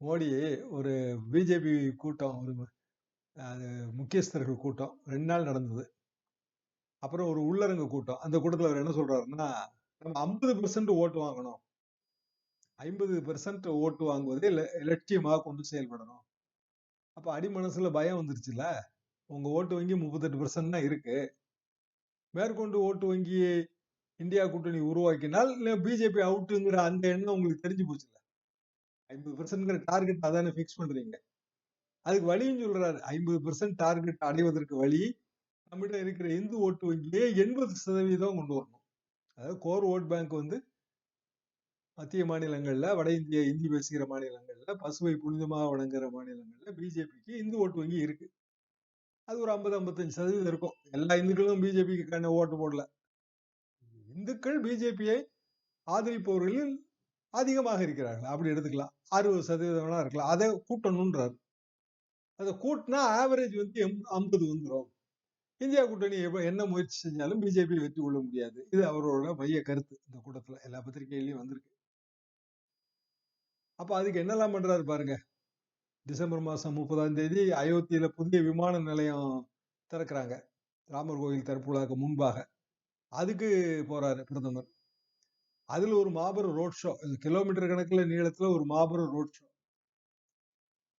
மோடி ஒரு பிஜேபி கூட்டம் ஒரு அது முக்கியஸ்தர்கள் கூட்டம் ரெண்டு நாள் நடந்தது. அப்புறம் ஒரு உள்ளரங்க கூட்டம். அந்த கூட்டத்தில் அவர் என்ன சொல்றாருன்னா நம்ம ஐம்பது பெர்சன்ட் ஓட்டு வாங்கணும். ஐம்பது பெர்சன்ட் ஓட்டு வாங்குவதே லட்சியமாக கொண்டு செயல்படணும். அப்போ அடிமனசுல பயம் வந்துருச்சுல்ல? உங்க ஓட்டு வங்கி முப்பத்தெட்டு பெர்சன்ட் தான் இருக்கு. மேற்கொண்டு ஓட்டு வங்கி இந்தியா கூட்டணி உருவாக்கினால் இல்லை பிஜேபி அவுட்டுங்கிற அந்த எண்ணம் உங்களுக்கு தெரிஞ்சு போச்சுல ஐம்பது பெர்சன்ட்ங்கிற டார்கெட் அதானே ஃபிக்ஸ் பண்றீங்க. அதுக்கு வழியும் சொல்றாரு. ஐம்பது பெர்சன்ட் டார்கெட் அடைவதற்கு வழி நம்மகிட்ட இருக்கிற இந்து ஓட்டு வங்கியே எண்பது சதவீதம் கொண்டு வரணும். அதாவது கோர் ஓட் பேங்க் வந்து மத்திய மாநிலங்கள்ல வட இந்திய இந்தி பேசுகிற மாநிலங்கள்ல பசுவை புனிதமாக வழங்குற மாநிலங்கள்ல பிஜேபிக்கு இந்து ஓட்டு வங்கி இருக்கு. அது ஒரு ஐம்பது ஐம்பத்தஞ்சு சதவீதம் இருக்கும். எல்லா இந்துக்களும் பிஜேபிக்கு கண்ண ஓட்டு போடல. இந்துக்கள் பிஜேபியை ஆதரிப்பவர்களில் அதிகமாக இருக்கிறார்கள். அப்படி எடுத்துக்கலாம். அறுபது சதவீதம் இருக்கலாம். அதை கூட்டணுன்றார் அதை கூட்டினா ஆவரேஜ் வந்து ஐம்பது வந்துடும் இந்தியா கூட்டணி என்ன முயற்சி செஞ்சாலும் பிஜேபி வெற்றி கொள்ள முடியாது. இது அவரோட மைய கருத்து. இந்த கூட்டத்துல எல்லா பத்திரிகையிலையும் வந்திருக்கு. அப்ப அதுக்கு என்னெல்லாம் பண்றாரு பாருங்க. டிசம்பர் மாசம் முப்பதாம் தேதி அயோத்தியில புதிய விமான நிலையம் திறக்கிறாங்க. ராமர் கோயில் திறப்புலாக்கு முன்பாக. அதுக்கு போறாரு பிரதமர். அதுல ஒரு மாபெரும் ரோட் ஷோ கிலோமீட்டர் கணக்குல நீளத்துல ஒரு மாபெரும் ரோட் ஷோ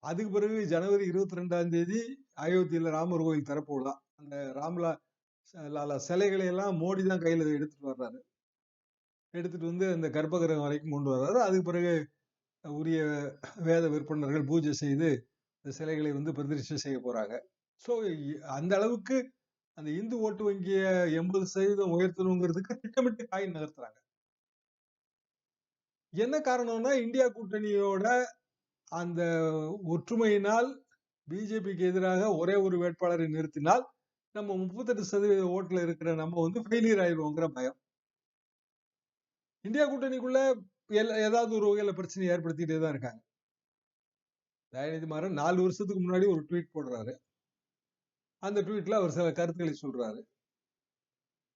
அதுக்கு பிறகு ஜனவரி இருபத்தி ரெண்டாம் தேதி அயோத்தியில ராமர் கோயில் திறப்பு விழா. அந்த ராம்லா லாலா சிலைகளை எல்லாம் மோடி தான் கையில எடுத்துட்டு வர்றாரு. எடுத்துட்டு வந்து அந்த கர்ப்பகிரகம் வரைக்கும் கொண்டு வர்றாரு. அதுக்கு பிறகு உரிய வேத விற்பனர்கள் பூஜை செய்து இந்த சிலைகளை வந்து பிரதிஷ்டை செய்ய போறாங்க. ஸோ அந்த அளவுக்கு அந்த இந்து ஓட்டு வங்கிய எண்பது சதவீதம் உயர்த்தணுங்கிறதுக்கு திட்டமிட்டு காய் நகர்த்துறாங்க. என்ன காரணம்னா இந்தியா கூட்டணியோட அந்த ஒற்றுமையினால் பிஜேபிக்கு எதிராக ஒரே ஒரு வேட்பாளரை நிறுத்தினால் நம்ம முப்பத்தெட்டு சதவீத ஓட்டுல இருக்கிற நம்ம வந்து ஃபெயிலியர் ஆயிடுவோங்கிற பயம். இந்தியா கூட்டணிக்குள்ள ஏதாவது ஒரு வகையில பிரச்சனை ஏற்படுத்திட்டே தான் இருக்காங்க. தயாநிதி மாறன் நாலு வருஷத்துக்கு முன்னாடி ஒரு ட்வீட் போடுறாரு. அந்த ட்வீட்ல அவர் சில கருத்துக்களை சொல்றாரு.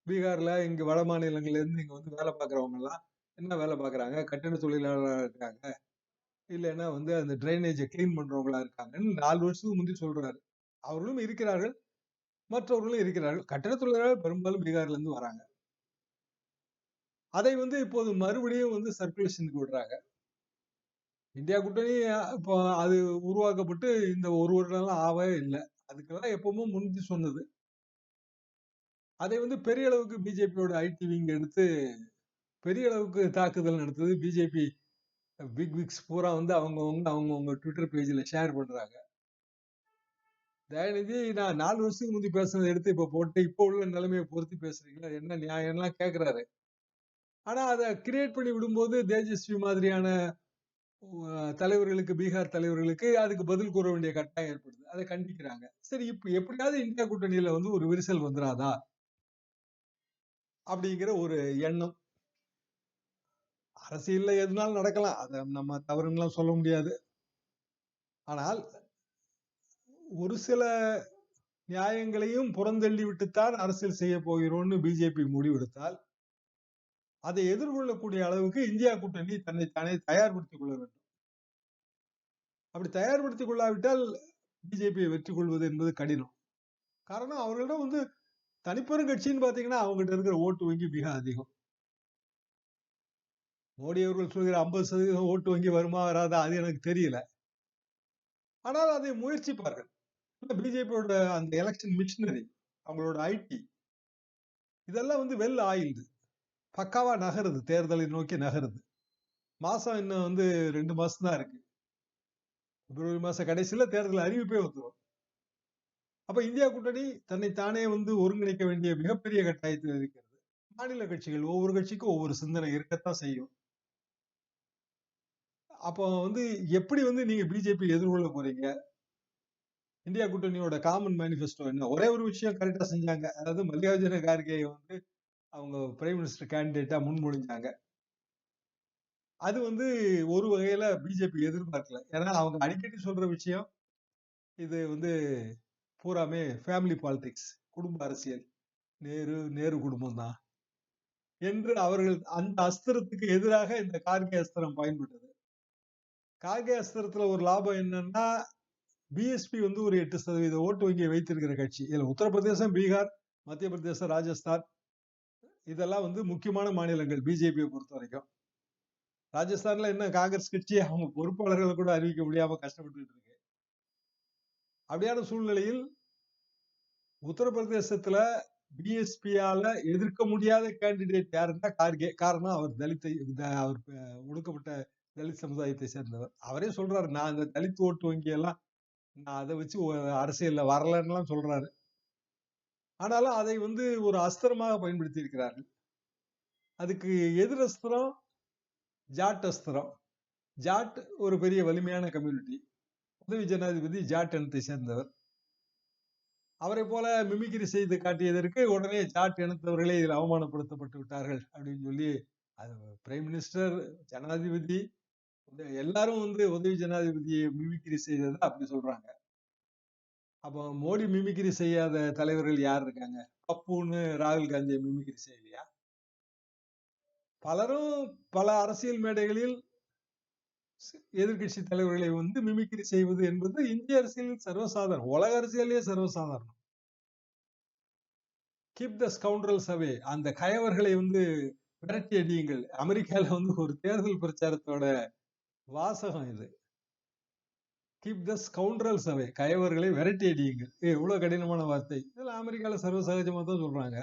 பீகார்ல இங்க வட மாநிலங்கள்ல இருந்து இங்க வந்து வேலை பார்க்கறவங்க எல்லாம் என்ன வேலை பார்க்கறாங்க? கட்டண தொழிலாளர்களா இருக்காங்க? இல்லைன்னா வந்து அந்த டிரைனேஜை கிளீன் பண்றவங்களா இருக்காங்கன்னு நாலு வருஷத்துக்கு முந்தி சொல்றாரு. அவர்களும் இருக்கிறார்கள். மற்றவர்களும் இருக்கிறார்கள். கட்டண தொழிலாளர்கள் பெரும்பாலும் பீகார்லேருந்து வராங்க. அதை வந்து இப்போது மறுபடியும் வந்து சர்க்குலேஷனுக்கு விடுறாங்க. இந்தியா கூட்டணி இப்போ அது உருவாக்கப்பட்டு இந்த ஒரு வருடம்லாம் ஆகவே இல்லை. அதுக்கெல்லாம் எப்பவும் முந்தி சொன்னது. அதை வந்து பெரிய அளவுக்கு பிஜேபியோட ஐடி விங் எடுத்து பெரிய அளவுக்கு தாக்குதல் நடத்துது. பிஜேபி பிக் பிக்ஸ் பூரா வந்து அவங்கவுங்க அவங்கவுங்க ட்விட்டர் பேஜில் ஷேர் பண்ணுறாங்க தயாநிதி நான் நாலு வருஷத்துக்கு முந்தி பேசுனதை எடுத்து இப்போ போட்டு இப்போ உள்ள நிலைமையை பொறுத்து பேசுறீங்களா? என்ன நியாயம்லாம் கேட்குறாரு ஆனா அதை கிரியேட் பண்ணி விடும்போது தேஜஸ்வி மாதிரியான தலைவர்களுக்கு பீகார் தலைவர்களுக்கு அதுக்கு பதில் கூற வேண்டிய கட்டாயம் ஏற்படுது. அதை கண்டிக்கிறாங்க. சரி இப்ப எப்படியாவது இந்தியா கூட்டணியில வந்து ஒரு விரிசல் வந்துடாதா அப்படிங்கிற ஒரு எண்ணம். அரசியல்ல எதுனாலும் நடக்கலாம். அதை நம்ம தவறுலாம் சொல்ல முடியாது. ஆனால் ஒரு சில நியாயங்களையும் புறந்தள்ளி விட்டுத்தான் அரசியல் செய்ய போகிறோம்னு பிஜேபி முடிவெடுத்தால் அதை எதிர்கொள்ளக்கூடிய அளவுக்கு இந்தியா கூட்டணி தன்னை தானே தயார்படுத்திக் கொள்ள வேண்டும். அப்படி தயார்படுத்திக் கொள்ளாவிட்டால் பிஜேபியை வெற்றி கொள்வது என்பது கடினம். காரணம் அவர்களிடம் வந்து தனிப்பெரும் கட்சின்னு பார்த்தீங்கன்னா அவங்ககிட்ட இருக்கிற ஓட்டு வங்கி மிக அதிகம். மோடி அவர்கள் சொல்கிற ஐம்பது சதவீதம் ஓட்டு வங்கி வருமா வராதா? அது எனக்கு தெரியல. ஆனால் அதை முயற்சிப்பார்கள். பிஜேபியோட அந்த எலெக்ஷன் மிஷினரி அவங்களோட ஐடி இதெல்லாம் வந்து வெல் ஆயில்டு. பக்காவா நகருது தேர்தலை நோக்கி நகருது. மாசம் இன்னும் வந்து ரெண்டு மாசம் தான் இருக்கு. பிப்ரவரி மாச கடைசியில தேர்தல் அறிவிப்பே வந்துடும் அப்ப இந்தியா கூட்டணி தன்னை தானே வந்து ஒருங்கிணைக்க வேண்டிய மிகப்பெரிய கட்டாயத்தில் இருக்கிறது. மாநில கட்சிகள் ஒவ்வொரு கட்சிக்கும் ஒவ்வொரு சிந்தனை இருக்கத்தான் செய்யும். அப்போ வந்து எப்படி வந்து நீங்க பிஜேபி எதிர்கொள்ள போறீங்க? இந்தியா கூட்டணியோட காமன் மேனிஃபெஸ்டோ என்ன? ஒரே ஒரு விஷயம் கரெக்டா செஞ்சாங்க. அதாவது மல்லிகார்ஜுன கார்கே வந்து அவங்க பிரைம் மினிஸ்டர் கேண்டிடேட்டா முன்மொழிஞ்சாங்க. அது வந்து ஒரு வகையில பிஜேபி எதிர்பார்க்கல. ஏன்னா அவங்க அடிக்கடி சொல்ற விஷயம் இது வந்து பூராமே ஃபேமிலி பாலிடிக்ஸ் குடும்ப அரசியல். நேரு நேரு குடும்பம் தான் என்று அவர்கள் அந்த அஸ்திரத்துக்கு எதிராக இந்த கார்கே அஸ்திரம் பயன்பட்டது. கார்கே அஸ்திரத்துல ஒரு லாபம் என்னன்னா பிஎஸ்பி வந்து ஒரு எட்டு சதவீத ஓட்டு வங்கியை வைத்திருக்கிற கட்சி. இதுல உத்தரப்பிரதேசம் பீகார் மத்திய பிரதேசம் ராஜஸ்தான். இதெல்லாம் வந்து முக்கியமான மாநிலங்கள் பிஜேபியை பொறுத்த வரைக்கும் ராஜஸ்தான்ல என்ன காங்கிரஸ் கட்சி அவங்க பொறுப்பாளர்களை கூட அறிவிக்க முடியாம கஷ்டப்பட்டு இருக்கு. அப்படியான சூழ்நிலையில் உத்தரப்பிரதேசத்துல பிஎஸ்பியால எதிர்க்க முடியாத கேண்டிடேட் யாருன்னா கார்கே. காரணம் அவர் தலித்தை அவர் ஒடுக்கப்பட்ட தலித் சமுதாயத்தை சேர்ந்தவர். அவரே சொல்றாரு நான் இந்த தலித் ஓட்டு வங்கியெல்லாம் நான் அதை வச்சு அரசியல்ல வரலன்னுலாம் சொல்றாரு. ஆனாலும் அதை வந்து ஒரு அஸ்திரமாக பயன்படுத்தி இருக்கிறார்கள் அதுக்கு எதிர் அஸ்திரம் ஜாட் அஸ்திரம். ஜாட் ஒரு பெரிய வலிமையான கம்யூனிட்டி. உதவி ஜனாதிபதி ஜாட் இனத்தை சேர்ந்தவர். அவரை போல மிமிக்ரி செய்து காட்டியதற்கு உடனே ஜாட் இனத்தவர்களே இதில் அவமானப்படுத்தப்பட்டு விட்டார்கள் அப்படின்னு சொல்லி அது பிரைம் மினிஸ்டர் ஜனாதிபதி எல்லாரும் வந்து உதவி ஜனாதிபதியை மிமிக்ரி செய்ததை அப்படி சொல்றாங்க. அப்போ மோடி மிமிக்ரி செய்யாத தலைவர்கள் யார் இருக்காங்க? பப்புன்னு ராகுல் காந்தியை மிமிக்ரி செய்யலையா? பலரும் பல அரசியல் மேடைகளில் எதிர்கட்சி தலைவர்களை வந்து மிமிக்ரி செய்வது என்பது இந்திய அரசியலில் சர்வசாதாரணம். உலக அரசியலே சர்வசாதாரணம். கீப் த ஸ்கவுண்டல்ஸ் அவே அந்த கயவர்களை வந்து விரட்டி அடியுங்கள். அமெரிக்கால வந்து ஒரு தேர்தல் பிரச்சாரத்தோட வாசகம் இது. கீப் த ஸ்கவுண்டல்ஸ் அவே கயவர்களை விரட்டி அடியுங்கள். ஏ இவ்வளவு கடினமான வார்த்தை. இதெல்லாம் அமெரிக்கால சர்வசகஜமா தான் சொல்றாங்க.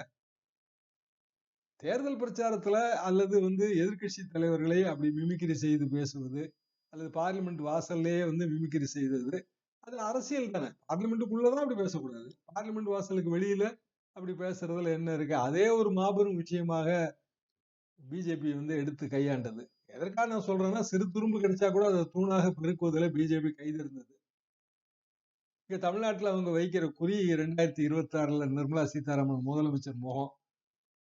தேர்தல் பிரச்சாரத்துல அல்லது வந்து எதிர்க்கட்சி தலைவர்களை அப்படி மிமிக்கிரி செய்து பேசுவது அல்லது பார்லிமெண்ட் வாசல்லையே வந்து மிமிக்கிரி செய்தது அது அரசியல் தானே. பார்லிமெண்ட்டுக்குள்ளதான் அப்படி பேசக்கூடாது. பார்லிமெண்ட் வாசலுக்கு வெளியில அப்படி பேசுறதுல என்ன இருக்கு? அதே ஒரு மாபெரும் விஷயமாக பிஜேபி வந்து எடுத்து கையாண்டது. எதற்காக நான் சொல்றேன்னா சிறு துரும்பு கிடைச்சா கூட அதை தூணாக பெருக்குவதில் பிஜேபி கைதிருந்தது இங்க தமிழ்நாட்டுல அவங்க வைக்கிற குறி ரெண்டாயிரத்தி இருபத்தி ஆறுல நிர்மலா சீதாராமன் முதலமைச்சர் முகம்.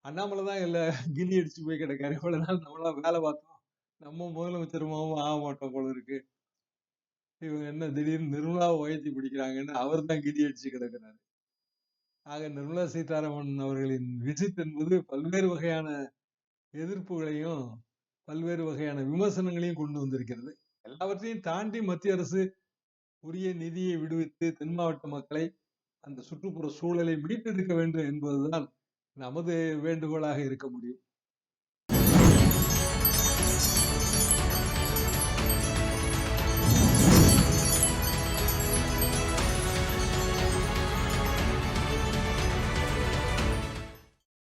அண்ணாமலை தான் இல்லை கில்லி அடிச்சு போய் கிடக்காரு. இவ்வளவு நாள் நம்மளாம் வேலை பார்த்தோம். நம்ம முதலமைச்சர் முகமும் ஆக மாட்டோம் போல இருக்கு. இவங்க என்ன திடீர்னு நிர்மலாவை உயர்த்தி பிடிக்கிறாங்கன்னு அவர் தான் கில்லி அடிச்சு கிடக்கிறாரு. ஆக நிர்மலா சீதாராமன் அவர்களின் விஜித் என்பது பல்வேறு வகையான எதிர்ப்புகளையும் பல்வேறு வகையான விமர்சனங்களையும் கொண்டு வந்திருக்கிறது. எல்லாவற்றையும் தாண்டி மத்திய அரசு உரிய நிதியை விடுவித்து தென் மாவட்ட மக்களை அந்த சுற்றுப்புற சூழலை மீட்டெடுக்க வேண்டும் என்பதுதான் நமது வேண்டுகோளாக இருக்க முடியும்.